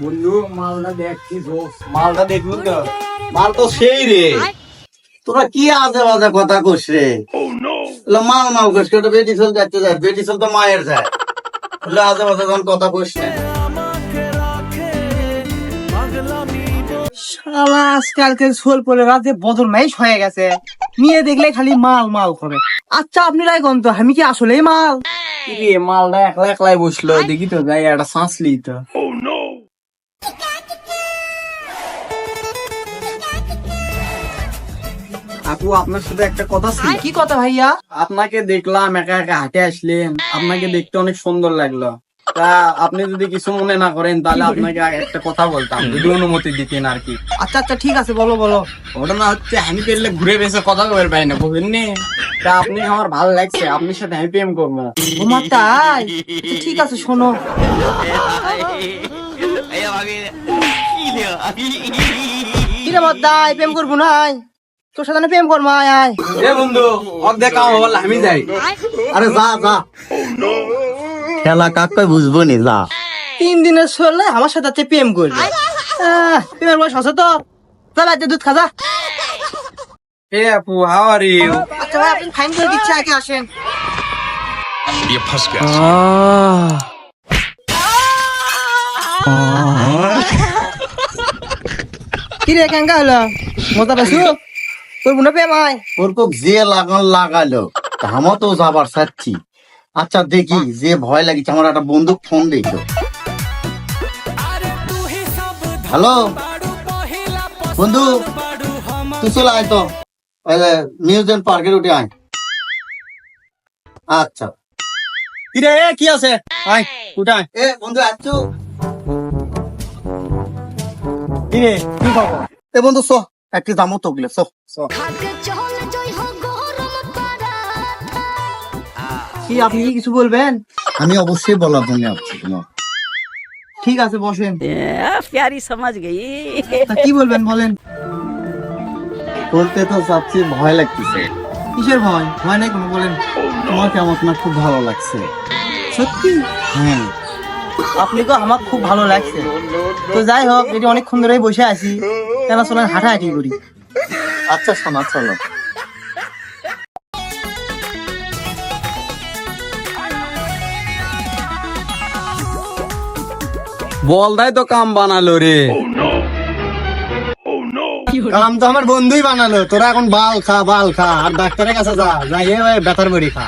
বন্ধু মালটা দেখছি মালটা দেখব তো? মাল তো সেই রে। তোরা কি আজে বাজে কথা কস রে? মাল মাল কস কেউ বেটি চল যাচ্ছে যায় বেটি চল তো মায়ের যায়। আজে বাজে যখন কথা কস না শালা আজকালকার সোল পরে রাতে বদল মাইশ হয়ে গেছে। মেয়ে দেখলে খালি মাল মাল করে। আচ্ছা আপনি রাই কোন তো আমি কি আসলেই মাল? রে মালটা একলা একলাই বসল দেখি তো যাই একটা শ্বাস লি তো। আপু আপনার সাথে একটা কথা ছিল। কি কথা ভাইয়া? আপনাকে দেখলাম একা একা হাঁটে আসলেন। আপনাকে দেখতে অনেক সুন্দর লাগল। তা আপনি যদি কিছু মনে না করেন তাহলে আপনাকে একটা কথা বলতাম। যদি অনুমতি দিতেন আর কি। আচ্ছা আচ্ছা ঠিক আছে বলো বলো। ঘটনা হচ্ছে আমি পেলে ঘুরে বেসে কথা বলতে পারি না বুঝলেন তা আপনি আমার ভালো লাগছে আপনার সাথে আমি প্রেম করব। তোমার তাই? আচ্ছা, ঠিক আছে শোনো। কিরে মদ্দাই প্রেম করব নাই তোর সাথে না প্রেম করবো আয় আয় এ বন্ধু অর্ধেক কাম হল আমি যাই আরে যা যা খেলা কাকা বুঝবো নি যা তিন দিনের চললে আমার সাথে আছে প্রেম করবে আহ, প্রেমের বয়স আছে তো যা বাড়িতে দুধ খাজা এ আপু হাউ আর ইউ আচ্ছা ভাই আপনি ফাইন করে দিচ্ছে আগে আসেন ये फंस गया কিরে কেঙ্কা হলো মজা পাইছু তোর বোনে প্রেম আয় ওর কোক যে লাগান লাগালো আমও তো যাবার চাচ্ছি আচ্ছা দেখি যে ভয় লাগিছে আমার একটা বন্দুক ফোন দিত হ্যালো? বন্ধু তুই চলে আয় তো। মিউজিয়াম পার্কের উঠে আয়। আচ্ছা। কিরে এ, কি আছে? আয় উঠায় এ বন্ধু আচ্ছু। কিরে কি খবর? এ বন্ধু চ। একটি দামও তো গেলে কি আপনি কি কিছু বলবেন? আমি অবশ্যই বলার জন্য আসছি ঠিক আছে বসেন। প্যারি সমাজ গেই। কি বলবেন বলেন? বলতে তো চাচ্ছি ভয় লাগতেছে। কিসের ভয়? ভয় নাই কোনো বলেন। তোমার কেমন খুব ভালো লাগছে। সত্যি? হ্যাঁ। আপনি তো আমার খুব ভালো লাগছে। তো যাই হোক এটি অনেকক্ষণ ধরেই বসে আছি কেন চলেন হাঁটাহাঁটি করি। আচ্ছা শোনা চলো বল দাই তো কাম বানালো রে। কাম তো আমার বন্ধুই বানালো তোরা এখন বাল খা বাল খা আর ডাক্তারের কাছে যা যাই ব্যথার বড়ি খা।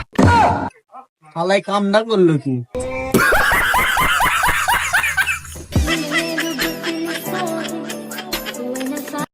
হালাই কাম না করল কি?